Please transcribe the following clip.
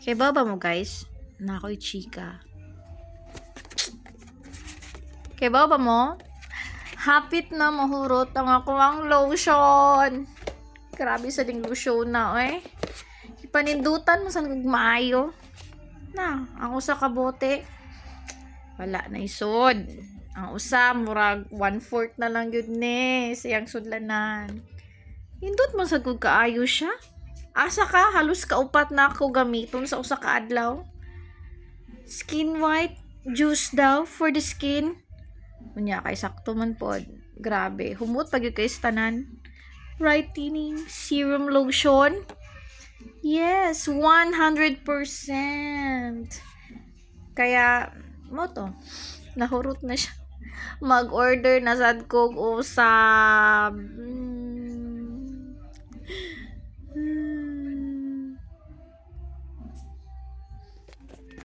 Kay baba mo guys, na ako'y chika. Kay baba mo, hapit na mahurot ang ako ang lotion. Grabe sa ding lotion na, eh. Ipanindutan mo sa maayo. Na, ang usa ka bote. Wala na isod. Ang usa, murag one-fourth na lang yun ni. Siyang sudlanan. Hindot mo sa kaayo siya. Asa ka, halos kaupat na ako gamiton sa usa ka adlaw. Skin white juice daw for the skin. Unya kay sakto man pod. Grabe, humot pag kay tanan. Brightening serum lotion. Yes, 100%. Kaya mo to. Nahurot na siya. Mag-order na sad kog usab. Mm,